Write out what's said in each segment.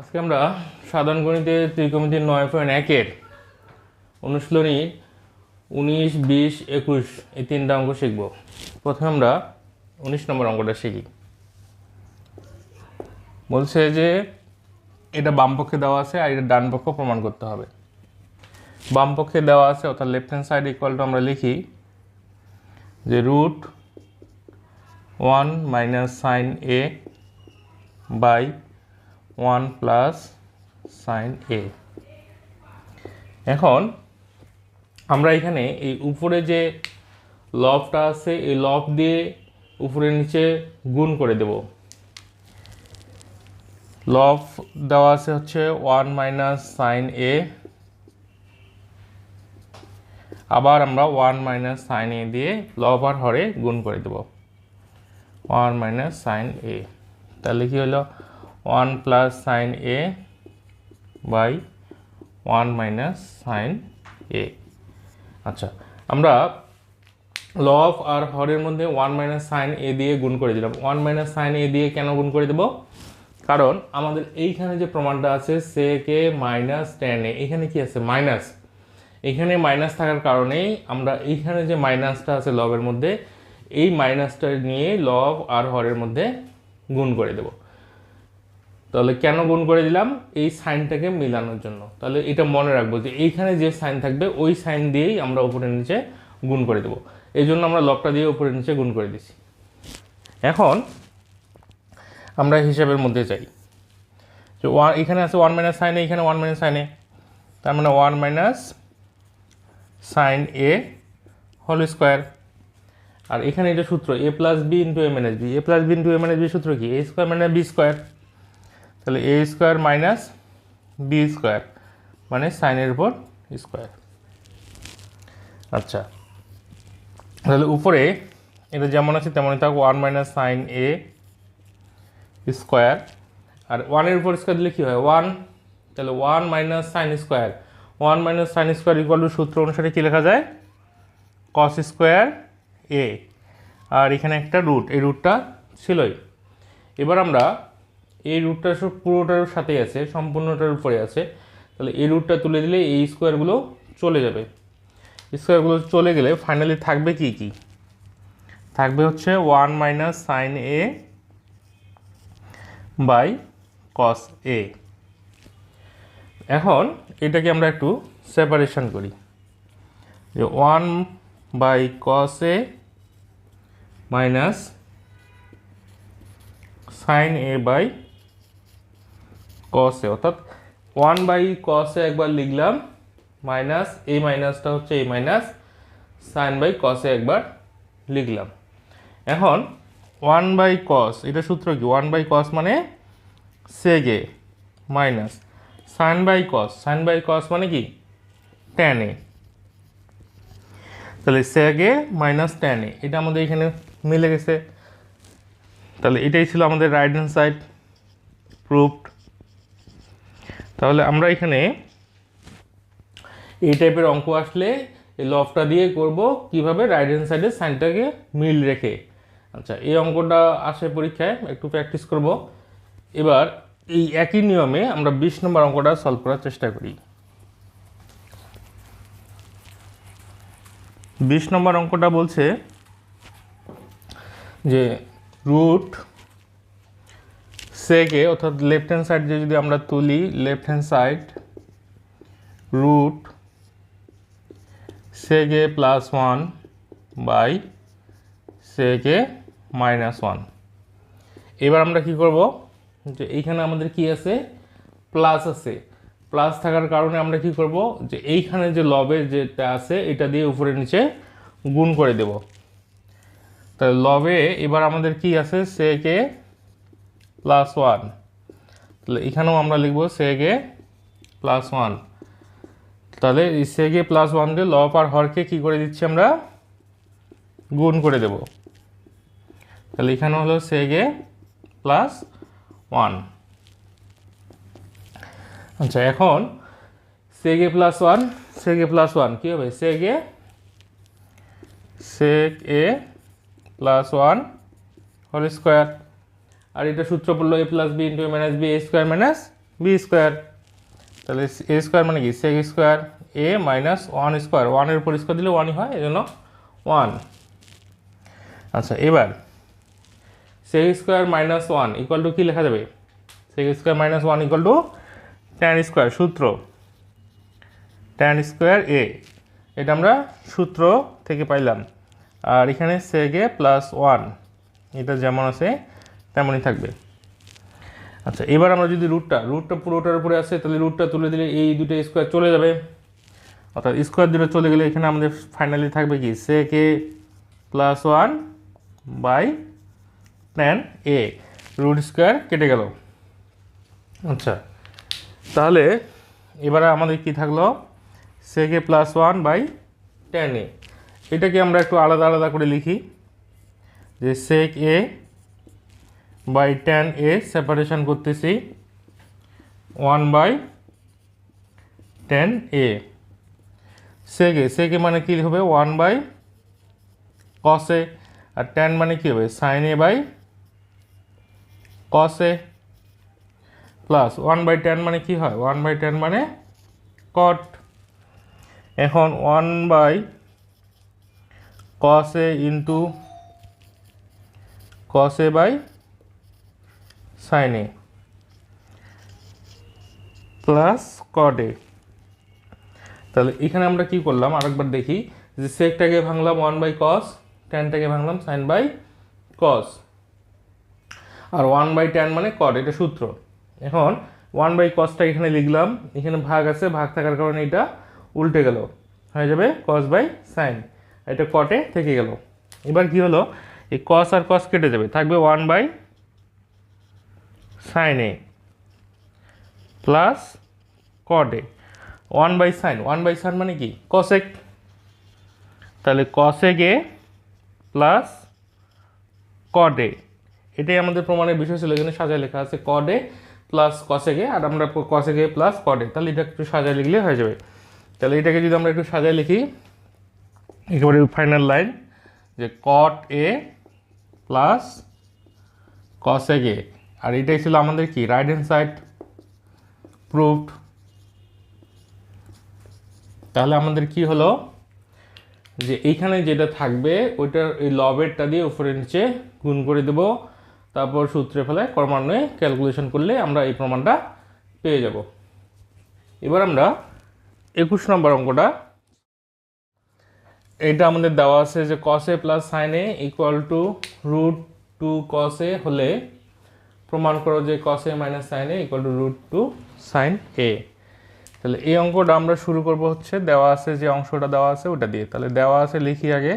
আজকে আমরা সাধারণ গণিতে ত্রিকোণমিতির নয় পয়েন্ট একের অনুশীলনী উনিশ, বিশ, একুশ এই তিনটা অঙ্ক শিখব। প্রথমে আমরা উনিশ নম্বর অঙ্কটা শিখি। বলছে যে এটা বাম পক্ষে দেওয়া আছে আর এটা ডান পক্ষ প্রমাণ করতে হবে। বাম পক্ষে দেওয়া আছে, অর্থাৎ left hand side equal to আমরা লিখি যে root one minus sine A by one plus sine A. এখন আমরা এখানে এই উপরে যে লবটা আছে, এই লব দিয়ে উপরে নিচে গুণ করে দেব। লব দেওয়া আছে হচ্ছে ওয়ান মাইনাস সাইন এ। আবার আমরা ওয়ান মাইনাস সাইন এ দিয়ে লব আর হরে গুণ করে দেব। One minus sine A. তাহলে কি হলো? One plus sine A by one minus sine A. আচ্ছা আমরা লব আর হরের মধ্যে ওয়ান মাইনাস সাইন এ দিয়ে গুণ করে দিলাম। ওয়ান মাইনাস সাইন এ দিয়ে কেন গুণ করে দেব? কারণ আমাদের এইখানে যে প্রমাণটা আছে সে কে মাইনাস টেন এ, এখানে কি আছে? মাইনাস। এখানে মাইনাস থাকার কারণেই আমরা এইখানে যে মাইনাসটা আছে লবের মধ্যে, এই মাইনাসটা নিয়ে লব আর হরের মধ্যে গুণ করে দেব। তাহলে কেন গুণ করে দিলাম? এই সাইনটাকে মিলানোর জন্য। তাহলে এটা মনে রাখব যে এইখানে যে সাইন থাকবে, ওই সাইন দিয়েই আমরা উপরে নিচে গুণ করে দেবো। এই জন্য আমরা লকটা দিয়ে উপরে নিচে গুণ করে দিছি এখন আমরা হিসাবের মধ্যে চাই যে ওয়ান, এখানে আছে ওয়ান মাইনাস সাইনে এখানে ওয়ান মাইনাস সাইনে তার মানে one minus sine A whole square. আর এখানে এটা সূত্র, A plus B into A minus B. A plus B into A minus B সূত্র কি? এ স্কোয়ার মানে বি স্কোয়ার। তাহলে A square minus B square মানে সাইনের উপর স্কোয়ার আচ্ছা তাহলে উপরে এটা যেমন আছে তেমনই থাক one minus sine A square আর ওয়ানের উপর স্কোয়ার দিলে কী হয়? ওয়ান তাহলে one minus sine square one minus sine square equal to সূত্র অনুসারে কী লেখা যায়? কস স্কোয়ার এ আর এখানে একটা রুট এই রুটটা ছিলই। এবার আমরা এই রুটটা সব পুরোটার সাথেই আছে, সম্পূর্ণটার উপরে আছে। তাহলে এই রুটটা তুলে দিলে এই স্কোয়ারগুলো চলে যাবে। স্কোয়ারগুলো চলে গেলে ফাইনালি থাকবে কি কি? থাকবে হচ্ছে one minus sine A by cos A এখন এটাকে আমরা একটু সেপারেশন করি। যে one by cos A minus sine A by cos অর্থাৎ ওয়ান বাই কস একবার লিখলাম মাইনাস এই মাইনাসটা হচ্ছে এই মাইনাস সাইন বাই কস একবার লিখলাম। এখন ওয়ান বাই কস এটা সূত্র কি? ওয়ান বাই কস মানে sec A minus sine by cos sine by cos মানে কি? ট্যান তাহলে সেগে মাইনাস ট্যান এটা আমাদের এখানে মিলে গেছে। তাহলে এটাই ছিল আমাদের রাইট হ্যান্ড সাইড প্রুফড তাহলে আমরা এখানে এই টাইপের অঙ্ক আসলে এই লফটা দিয়ে করব কীভাবে রাইট হ্যান্ড সাইডের সাইনটাকে মিল রেখে। আচ্ছা এই অঙ্কটা আসে পরীক্ষায়, একটু প্র্যাকটিস করব। এবার এই একই নিয়মে আমরা বিশ নম্বর অঙ্কটা সলভ করার চেষ্টা করি। বিশ নম্বর অঙ্কটা বলছে যে রুট সেকে অর্থাৎ লেফট হ্যান্ড সাইড দিয়ে যদি আমরা তুলি left hand side root sec A plus one by sec A minus one এবার আমরা কি করব? যে এইখানে আমাদের কি আছে? প্লাস আছে। প্লাস থাকার কারণে আমরা কি করব? যে এইখানে যে লবের যেটা আছে, এটা দিয়ে উপরে নিচে গুণ করে দেব। তাহলে লবে এবার আমাদের কি আছে? সেকে প্লাস ওয়ান তাহলে এখানেও আমরা লিখব সেকে প্লাস ওয়ান তাহলে এই সেকে প্লাস ওয়ান দিয়ে লব আর হরকে কি করে দিচ্ছি আমরা? গুণ করে দেব। তাহলে এখানে হলো সেগে প্লাস ওয়ান আচ্ছা এখন sec A plus one sec A plus one কী হবে? Sec A sec A plus one whole square আর এটা সূত্র পড়ল A plus B into A minus B A square minus B square তাহলে এ স্কোয়ার মানে কি? Sec square A minus one square ওয়ানের উপর square দিলে ওয়ানই হয় এই জন্য ওয়ান আচ্ছা এবার sec square minus one equal to কী লেখা যাবে? Sec square minus one equal to tan square সূত্র। ট্যান স্কোয়ার এ এটা আমরা সূত্র থেকে পাইলাম। আর এখানে সেগে প্লাস ওয়ান এটা যেমন আছে তেমনই থাকবে। আচ্ছা এবার আমরা যদি রুটটা রুটটা পুরোটার উপরে আসে, তাহলে রুটটা তুলে দিলে এই দুটো স্কোয়ার চলে যাবে। অর্থাৎ স্কোয়ার দুটো চলে গেলে এখানে আমাদের ফাইনালি থাকবে কি? সে কে plus one by tan A root square কেটে গেল। আচ্ছা তাহলে এবারে আমাদের কি থাকল? Sec A plus one by tan A এটাকে আমরা একটু আলাদা আলাদা করে লিখি। যে sec A by tan A separation করতেছি one by tan A sec A sec A মানে কী হবে ওয়ান বাই কসে আর টেন মানে কী হবে sine A by cos A plus one by tan মানে কী হয় ওয়ান বাই টেন মানে কট এখন one by cos A into cos A by sine. Plus এ তাহলে এখানে আমরা কি করলাম? আরেকবার দেখি যে সেকটাকে ভাঙলাম ওয়ান বাই কস টেনটাকে ভাঙলাম সাইন বাই কস আর ওয়ান বাই টেন মানে কট এটা সূত্র। এখন ওয়ান বাই কসটা এখানে লিখলাম, এখানে ভাগ আছে, ভাগ থাকার কারণে এটা উল্টে গেল। হয়ে যাবে কস বাই সাইন এটা কটে থেকে গেল। এবার কি হলো? এই কস আর কস কেটে যাবে। থাকবে one by sine A plus cot A one by sine one by sine মানে কি? কসেক তাহলে কসেক এ প্লাস কট এ এটাই আমাদের প্রমাণের বিষয় ছিল, এখানে সাজায় লেখা আছে কড এ প্লাস কসেক আর আমরা কসেক প্লাস কড তাহলে এটা একটু সাজায় লিখলে হয়ে যাবে। তাহলে এটাকে যদি আমরা একটু সাজায় লিখি, একেবারে ফাইনাল লাইন যে কট এ প্লাস কসেক আর এটাই ছিল আমাদের কি? রাইট হ্যান্ড সাইড প্রুভড তাহলে আমাদের কি হলো? যে এইখানে যেটা থাকবে, ওইটার এই লবেরটা দিয়ে উপরে নিচে গুণ করে দেব। তারপর সূত্রে ফেলে ক্রমান্বয়ে ক্যালকুলেশন করলে আমরা এই প্রমাণটা পেয়ে যাব। এবার আমরা একুশ নম্বর অঙ্কটা। এটা আমাদের দেওয়া আছে যে cos A plus sine A equal to root two cos A হলে প্রমাণ করো যে cos A minus sine A equal to root two sine A তাহলে এই অঙ্কটা আমরা শুরু করব হচ্ছে, দেওয়া আছে যে অংশটা দেওয়া আছে ওটা দিয়ে। তাহলে দেওয়া আছে লিখি আগে।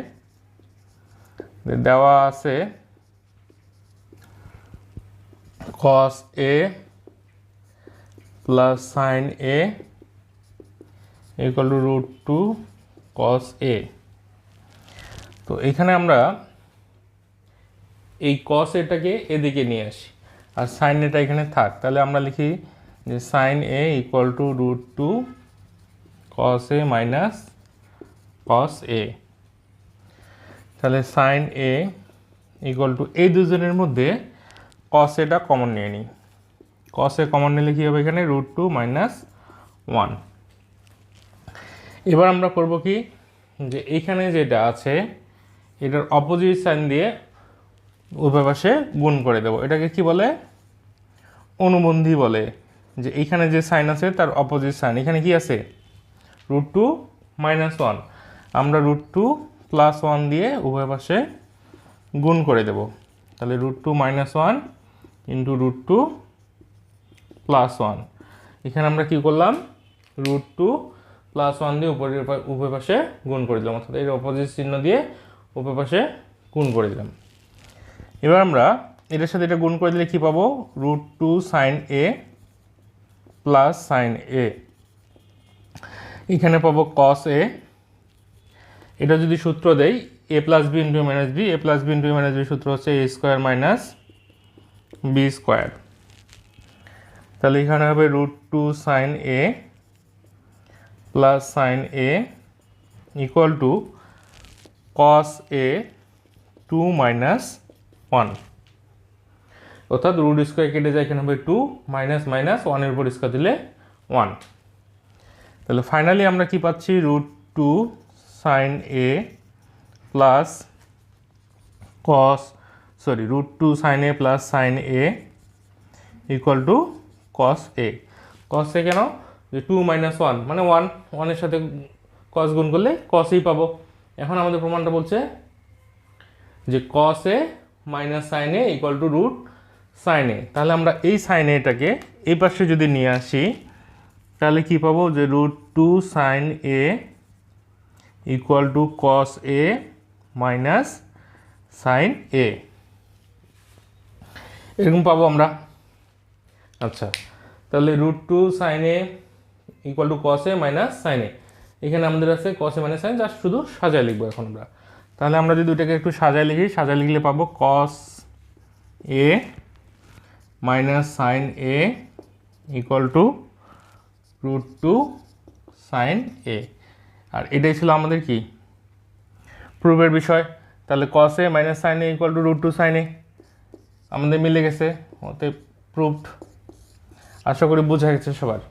দেওয়া আছে cos A plus sine A equal to root two cos A তো এখানে আমরা এই কস এটাকে এদিকে নিয়ে আসি। আর সাইন এটা এখানে থাক, তাহলে আমরা লিখি যে sine A equal to root two cos A minus cos A তাহলে সাইন এ ইকুয়াল টু এই দুজনের মধ্যে কস এটা কমন নিয়ে নিই। কস এ কমন নিলে কী হবে এখানে? রুট টু মাইনাস ওয়ান এবার আমরা করব কি? যে এইখানে যেটা আছে, এটার অপোজিট সাইন দিয়ে উভয় পাশে গুণ করে দেবো। এটাকে কি বলে? অনুবন্ধী বলে। যে এইখানে যে সাইন আছে, তার অপোজিট সাইন। এখানে কি আছে? রুট টু মাইনাস ওয়ান আমরা রুট টু প্লাস ওয়ান দিয়ে উভয় পাশে গুণ করে দেব। তাহলে root two minus one into root two plus one এখানে আমরা কি করলাম? রুট টু প্লাস ওয়ান দিয়ে উপরের উভয় পাশে গুণ করে দিলাম। অর্থাৎ এর অপোজিট চিহ্ন দিয়ে উভয় পাশে গুণ করে দিলাম। এবার আমরা এটার সাথে এটা গুণ করে দিলে কি পাবো? Root two sine A plus sine A এখানে পাবো কস এ এটা যদি সূত্র দেই A plus B into minus B A plus B into minus B সূত্র হচ্ছে A square minus B square তাহলে এখানে হবে root two sine A plus sine A equal to cos A two minus one অর্থাৎ root square কেটে যায় এখানে হবে টু মাইনাস মাইনাস ওয়ানের উপর স্কোয়ার দিলে ওয়ান তাহলে ফাইনালি আমরা কি পাচ্ছি? Root two sine A plus cos sorry root two sine A plus sine A equal to cos A cos A কেন? যে টু মাইনাস ওয়ান মানে ওয়ান ওয়ানের সাথে কস গুণ করলে কসই পাবো। এখন আমাদের প্রমাণটা বলছে যে cos A minus sine A equal to root sine A তাহলে আমরা এই সাইন এটাকে এই পাশে যদি নিয়ে আসি, তাহলে কি পাবো? যে root two sine A equal to cos A minus sine A এরকম পাবো আমরা। আচ্ছা তাহলে root two sine A equal to cos A minus sine A এখানে আমাদের আছে cos A minus sine just শুধু সাজায় লিখব এখন আমরা। তাহলে আমরা যদি দুটাকে একটু সাজায় লিখি, সাজায় লিখলে পাবো cos A minus sine A equal to root two sine A আর এটাই ছিল আমাদের কি? প্রুফের বিষয়। তাহলে cos A minus sine A equal to root two sine A আমাদের মিলে গেছে ওতে প্রুফড আশা করি বোঝা গেছে সবার।